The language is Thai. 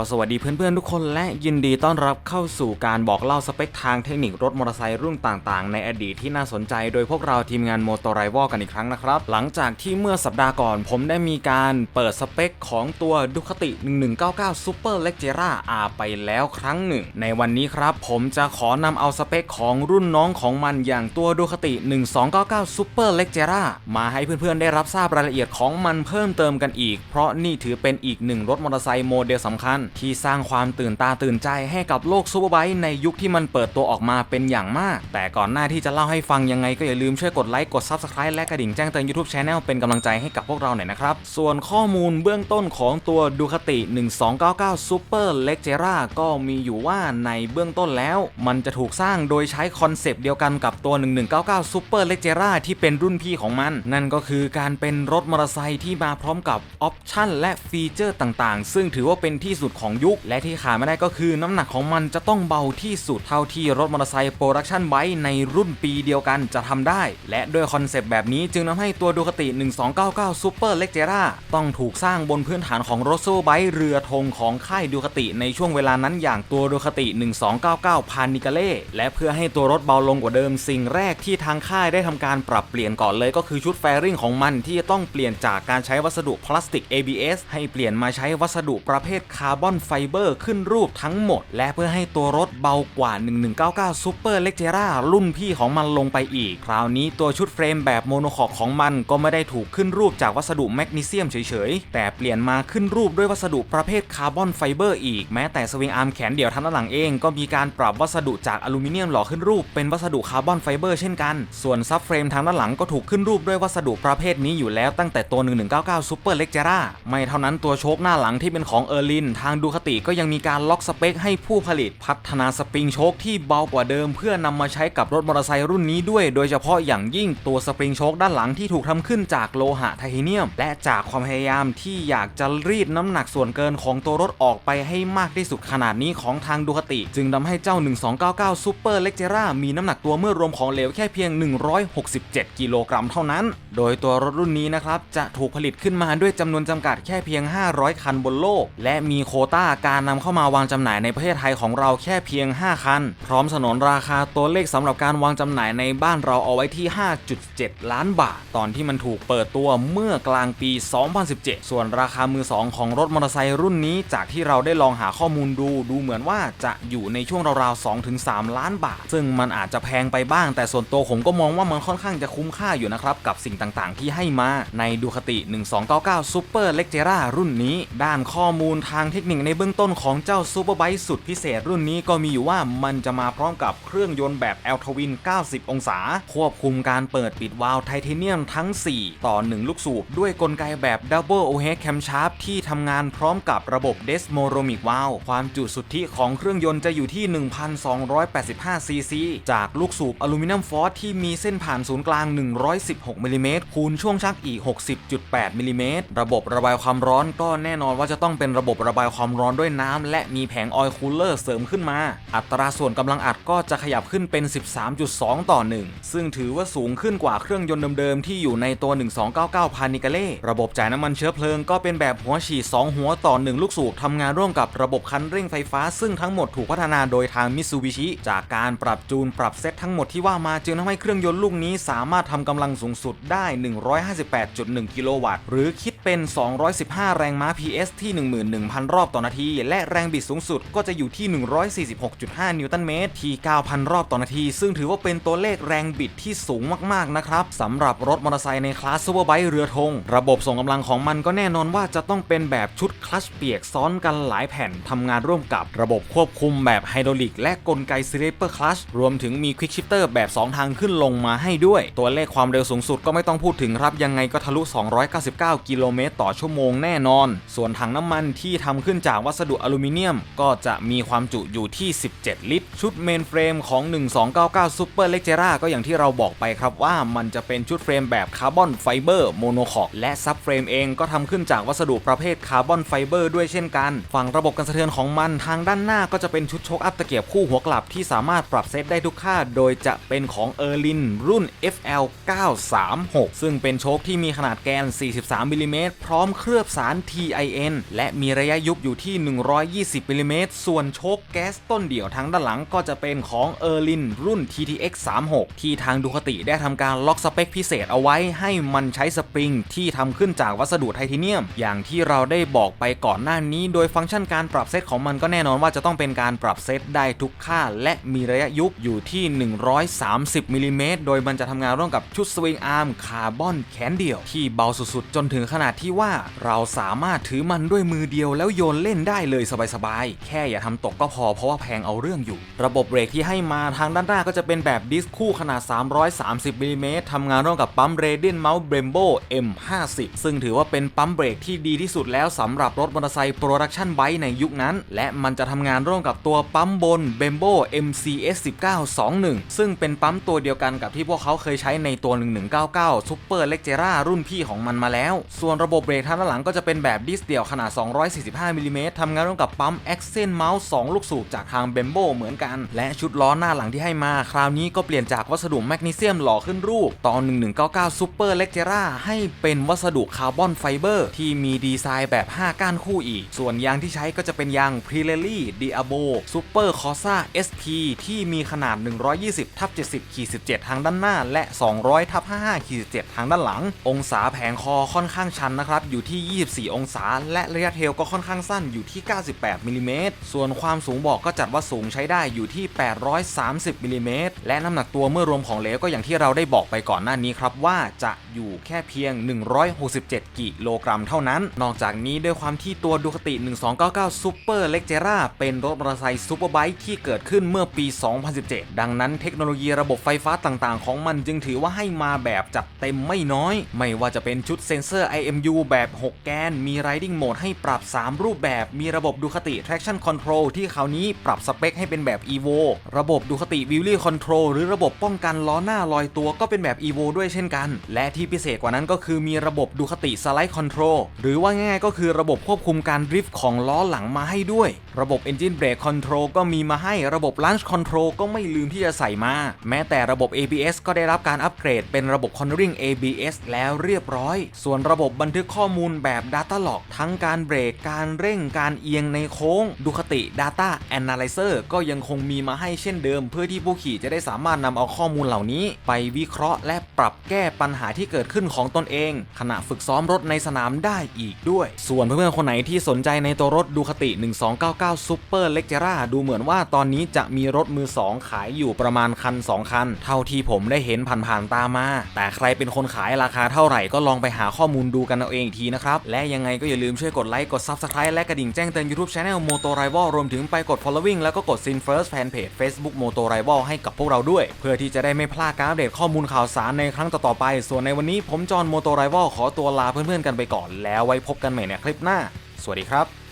ก็สวัสดีเพื่อนๆทุกคนและยินดีต้อนรับเข้าสู่การบอกเล่าสเปคทางเทคนิครถมอเตอร์ไซค์รุ่นต่างๆ ในอดีตที่น่าสนใจโดยพวกเราทีมงานโมโตไรวอกันอีกครั้งนะครับ หลังจากที่เมื่อสัปดาห์ก่อนผมได้มีการเปิดสเปคของตัวดุคติ 1199 Super l e g e r a R ไปแล้วครั้งหนึ่ง ในวันนี้ครับ ผมจะขอนำเอาสเปคของรุ่นน้องของมันอย่างตัวดุคติ 1299 Super l e g e r a มาให้เพื่อนๆได้รับทราบรายละเอียดของมันเพิ่มเติมกันอีก เพราะนี่ถือเป็นอีกหนึ่งรถมอเตอร์ไซค์โมเดลสำคัญที่สร้างความตื่นตาตื่นใจให้กับโลกซูเปอร์ไบค์ในยุคที่มันเปิดตัวออกมาเป็นอย่างมาก แต่ก่อนหน้าที่จะเล่าให้ฟังยังไงก็อย่าลืมช่วยกดไลค์กด Subscribe และกระดิ่งแจ้งเตือน YouTube Channel เป็นกำลังใจให้กับพวกเราหน่อยนะครับ ส่วนข้อมูลเบื้องต้นของตัวดูคติ1299 Super l e g e r a ก็มีอยู่ว่าในเบื้องต้นแล้ว มันจะถูกสร้างโดยใช้คอนเซปต์เดียวกันกับตัว 1199 Super l e g e r a ที่เป็นรุ่นพี่ของมัน นั่นก็คือการเป็นรถมอเตอร์ไซค์ที่มาพร้อมกับออปชั่นและฟีเจอร์ต่างๆ ซึ่งถือว่าเป็นที่สุดของยุค และที่ขาดไม่ได้ก็คือน้ำหนักของมันจะต้องเบาที่สุดเท่าที่รถมอเตอร์ไซค์โปรดักชันไบค์ในรุ่นปีเดียวกันจะทำได้ และด้วยคอนเซปต์แบบนี้จึงทำให้ตัวดูคติ 1299 Super l e g e r a ต้องถูกสร้างบนพื้นฐานของรถซูเปอร์ไบค์เรือธงของค่ายดูคติในช่วงเวลานั้นอย่างตัวดูคติ 1299 พานิกาเล่และเพื่อให้ตัวรถเบาลงกว่าเดิมสิ่งแรกที่ทางค่ายได้ทำการปรับเปลี่ยนก่อนเลยก็คือชุดแฟริงของมันที่จะต้องเปลี่ยนจากการใช้วัสดุพลาสติก ABS ให้เปลี่ยนมาใช้วัสดุประเภทคาร์์บอนไฟเบอร์ขึ้นรูปทั้งหมด และเพื่อให้ตัวรถเบากว่า 1199 Super l e g e r a รุ่นพี่ของมันลงไปอีก คราวนี้ตัวชุดเฟรมแบบโมโนคอกของมันก็ไม่ได้ถูกขึ้นรูปจากวัสดุแมกนีเซียมเฉยๆ แต่เปลี่ยนมาขึ้นรูปด้วยวัสดุประเภทคาร์บอนไฟเบอร์อีก แม้แต่สวิงอาร์มแขนเดี่ยวทั้งด้านหลังเองก็มีการปรับวัสดุจากอลูมิเนียมหล่อขึ้นรูปเป็นวัสดุคาร์บอนไฟเบอร์เช่นกัน ส่วนซับเฟรมทางด้านหลังก็ถูกขึ้นรูปด้วยวัสดุประเภทนี้อยู่แล้วตั้งแต่ตัว 1199 Super l e g e r a ไม่เท่านั้นตัวโชคหน้าหลังที่เป็นของเออร์ลินทางดูคติก็ยังมีการล็อกสเปคให้ผู้ผลิตพัฒนาสปริงโชคที่เบากว่าเดิม เพื่อนำมาใช้กับรถมอเตอร์ไซค์รุ่นนี้ด้วย โดยเฉพาะอย่างยิ่งตัวสปริงโชคด้านหลังที่ถูกทำขึ้นจากโลหะไทเทเนียม และจากความพยายามที่อยากจะรีดน้ำหนักส่วนเกินของตัวรถออกไปให้มากที่สุดขนาดนี้ของทางดูคติ จึงทำให้เจ้า 1299 Super l e g e r a มีน้ำหนักตัวเมื่อรวมของเหลวแค่เพียง 167 กิโลกรัมเท่านั้น โดยตัวรถรุ่นนี้นะครับจะถูกผลิตขึ้นมาด้วยจำนวนจำกัดแค่เพียง 500 คันบนโลก และมีโคต้าการนำเข้ามาวางจำหน่ายในประเทศไทยของเราแค่เพียง 5 คัน พร้อมสนนราคาตัวเลขสำหรับการวางจำหน่ายในบ้านเราเอาไว้ที่ 5.7 ล้านบาท ตอนที่มันถูกเปิดตัวเมื่อกลางปี 2017 ส่วนราคามือ 2 ของรถมอเตอร์ไซค์รุ่นนี้ จากที่เราได้ลองหาข้อมูลดู ดูเหมือนว่าจะอยู่ในช่วงราวๆ 2-3 ล้านบาท ซึ่งมันอาจจะแพงไปบ้าง แต่ส่วนตัวผมก็มองว่ามันค่อนข้างจะคุ้มค่าอยู่นะครับกับสิ่งต่างๆ ที่ให้มาในดูคติ 1299 Super l e g e r a รุ่นนี้ ด้านข้อมูลทางเทคนิคในเบื้องต้นของเจ้า Super Bike สุดพิเศษรุ่นนี้ก็มีอยู่ว่ามันจะมาพร้อมกับเครื่องยนต์แบบ L Twin 90 องศา ควบคุมการเปิดปิดวาล์วไทเทเนียมทั้ง 4 ต่อ 1 ลูกสูบ ด้วยกลไกแบบ Double Overhead Camshaft ที่ทำงานพร้อมกับระบบ Desmoromic Valve ความจุสุทธิของเครื่องยนต์จะอยู่ที่ 1,285 ซีซี จากลูกสูบอลูมิเนียมฟอสที่มีเส้นผ่านศูนย์กลาง 116มิลิเมตรคูณช่วงชักอีก 60.8มิลิเมตรระบบระบายความร้อนก็แน่นอนว่าจะต้องเป็นระบบระบายความคอมร้อนด้วยน้ำและมีแผงออยล์คูลเลอร์เสริมขึ้นมา อัตราส่วนกำลังอัดก็จะขยับขึ้นเป็น 13.2 ต่อ 1 ซึ่งถือว่าสูงขึ้นกว่าเครื่องยนต์เดิมๆที่อยู่ในตัว 1299 พานิกาเล่ระบบจ่ายน้ำมันเชื้อเพลิงก็เป็นแบบหัวฉีด 2 หัวต่อ 1 ลูกสูบทำงานร่วมกับระบบคันเร่งไฟฟ้า ซึ่งทั้งหมดถูกพัฒนาโดยทางมิ t ซูบิชิจากการปรับจูนปรับเซตทั้งหมดที่ว่ามาจึงทำให้เครื่องยนต์ลูกนี้สามารถทำกำลังสูงสุดได้ 158.1 กิโลวัตต์ หรือคิดเป็น 215 แรงม้า PS ที่ 11,000 รอบต่อนาที และแรงบิดสูงสุดก็จะอยู่ที่ 146.5 นิวตันเมตร ที่ 9,000 รอบต่อนาที ซึ่งถือว่าเป็นตัวเลขแรงบิดที่สูงมากๆนะครับสำหรับรถมอเตอร์ไซค์ในคลาสซูเปอร์ไบค์เรือธงระบบส่งกำลังของมันก็แน่นอนว่าจะต้องเป็นแบบชุดคลัชเปียกซ้อนกันหลายแผ่นทำงานร่วมกับระบบควบคุมแบบไฮดรอลิก และกลไกสเลเปอร์คลัชรวมถึงมีควิกชิปเตอร์แบบ 2 ทางขึ้นลงมาให้ด้วย ตัวเลขความเร็วสูงสุดก็ไม่ต้องพูดถึงครับยังไงก็ทะลุ 299 กิโลเมตรต่อชั่วโมงแน่นอน ส่วนถังน้ำมันที่ทำขึ้นจากวัสดุอลูมิเนียม ก็จะมีความจุอยู่ที่ 17 ลิตร ชุดเมนเฟรมของ 1299 Super l e g e r a ก็อย่างที่เราบอกไปครับว่ามันจะเป็นชุดเฟรมแบบคาร์บอนไฟเบอร์โมโนคอกและซับเฟรมเองก็ทำขึ้นจากวัสดุประเภทคาร์บอนไฟเบอร์ด้วยเช่นกัน ฝั่งระบบการสะเทือนของมันทางด้านหน้าก็จะเป็นชุดโชคอัพตะเกียบคู่หัวกลับที่สามารถปรับเซตได้ทุกค่า โดยจะเป็นของเออร์ลินรุ่น FL 936 ซึ่งเป็นโชคที่มีขนาดแกน 43มิลิเมตรพร้อมเคลือบสาร TIN และมีระยะยุบอยู่อยู่ที่ 120มิลลิเมตรส่วนโชคแก๊สต้นเดี่ยวทางด้านหลังก็จะเป็นของเออร์ลินรุ่น TTX 36ที่ทางดูคติได้ทำการล็อกสเปคพิเศษเอาไว้ให้มันใช้สปริงที่ทำขึ้นจากวัสดุไทเทเนียม อย่างที่เราได้บอกไปก่อนหน้านี้ โดยฟังก์ชันการปรับเซตของมันก็แน่นอนว่าจะต้องเป็นการปรับเซตได้ทุกค่า และมีระยะยุบอยู่ที่ 130มิลลิเมตรโดยมันจะทำงานร่วมกับชุดสวิงอาร์มคาร์บอนแขนเดี่ยวที่เบาสุดๆ จนถึงขนาดที่ว่าเราสามารถถือมันด้วยมือเดียวแล้วโยนเล่นได้เลยสบายๆ แค่อย่าทำตกก็พอเพราะว่าแพงเอาเรื่องอยู่ ระบบเบรกที่ให้มาทางด้านหน้าก็จะเป็นแบบดิสคู่ขนาด 330มิลลิเมตรทำงานร่วมกับปั๊มเรเดนเมาส์เบรมโบ M50 ซึ่งถือว่าเป็นปั๊มเบรกที่ดีที่สุดแล้วสำหรับรถมอเตอร์ไซค์โปรดักชันไบค์ในยุคนั้น และมันจะทำงานร่วมกับตัวปั๊มบน b e m b o MCS 1921 ซึ่งเป็นปั๊มตัวเดียวกันกับที่พวกเขาเคยใช้ในตัว 1199 Super l e g e r a รุ่นพี่ของมันมาแล้ว ส่วนระบบเบรกทางด้านหลังก็จะเป็นแบบดิสเดี่ยวขนาด 245มิลิเมตรทำงานร่วมกับปั๊ม Accent Mouse 2ลูกสูบจากทาง b e m b o เหมือนกัน และชุดล้อหน้าหลังที่ให้มา คราวนี้ก็เปลี่ยนจากวัสดุแมกนีเซียมหล่อขึ้นรูปตอน 1199 Super l e g e r a ให้เป็นวัสดุคาร์บอนไฟเบอร์ที่มีดีไซน์แบบ 5 ก้านคู่อีก ส่วนยางที่ใช้ก็จะเป็นยาง Pirelli Diabo Super Corsa SP ที่มีขนาด 120ทับ70ขีด17 ทางด้านหน้า และ 200ทับ55ขีด17 ทางด้านหลัง องศาแผงคอค่อนข้างชันนะครับ อยู่ที่ 24 องศา และระยะเทลก็ค่อนข้างสั้นอยู่ที่ 98มิลลิเมตรส่วนความสูงบอกก็จัดว่าสูงใช้ได้อยู่ที่ 830มิลลิเมตรและน้ำหนักตัวเมื่อรวมของเหลวก็อย่างที่เราได้บอกไปก่อนหน้านี้ครับว่าจะอยู่แค่เพียง 167 กิโลกรัมเท่านั้น นอกจากนี้ด้วยความที่ตัวดูคติ 1299 Super l e g e r a เป็นรถมอเตอร์ไซค์ซูเปอร์ไบค์ที่เกิดขึ้นเมื่อปี 2017 ดังนั้นเทคโนโลยีระบบไฟฟ้าต่างๆ ของมันจึงถือว่าให้มาแบบจัดเต็มไม่น้อย ไม่ว่าจะเป็นชุดเซ็นเซอร์ IMU แบบ 6 แกน มี Riding Mode ให้ปรับ 3 รูปแบบมีระบบดูคติ Traction Control ที่คราวนี้ปรับสเปคให้เป็นแบบ Evo ระบบดูคติ Wheelie Control หรือระบบป้องกันล้อหน้าลอยตัวก็เป็นแบบ Evo ด้วยเช่นกัน และที่พิเศษกว่านั้นก็คือมีระบบดูคติ Slide Control หรือว่าง่ายๆก็คือระบบควบคุมการดริฟต์ของล้อหลังมาให้ด้วย ระบบ Engine Brake Control ก็มีมาให้ระบบ Launch Control ก็ไม่ลืมที่จะใส่มา แม้แต่ระบบ ABS ก็ได้รับการอัปเกรดเป็นระบบ Cornering ABS แล้วเรียบร้อย ส่วนระบบบันทึกข้อมูลแบบ Data Log ทั้งการเบรกการเร่งการเอียงในโค้งดูคติ Data Analyzer ก็ยังคงมีมาให้เช่นเดิม เพื่อที่ผู้ขี่จะได้สามารถนำเอาข้อมูลเหล่านี้ ไปวิเคราะห์และปรับแก้ปัญหาที่เกิดขึ้นของตนเอง ขณะฝึกซ้อมรถในสนามได้อีกด้วย ส่วนเพื่อนๆคนไหนที่สนใจในตัวรถดูคติ 1299 Super l e g e r a ดูเหมือนว่าตอนนี้จะมีรถมือ 2 ขายอยู่ประมาณคัน 2 คัน เท่าที่ผมได้เห็นผ่านๆตามา แต่ใครเป็นคนขายราคาเท่าไหร่ก็ลองไปหาข้อมูลดูกันเอาเองอีกทีนะครับและยังไงก็อย่าลืมช่วยกดไลค์กด Subscribe และกระดิ่งแจ้งเตือน YouTube Channel Moto Rival รวมถึงไปกด following แล้วก็กด Sin First Fanpage Facebook Moto Rival ให้กับพวกเราด้วย เพื่อที่จะได้ไม่พลาดการอัปเดตข้อมูลข่าวสารในครั้งต่อๆไป ส่วนในวันนี้ผมจอห์น Moto Rival ขอตัวลาเพื่อนๆกันไปก่อน แล้วไว้พบกันใหม่ในคลิปหน้า สวัสดีครับ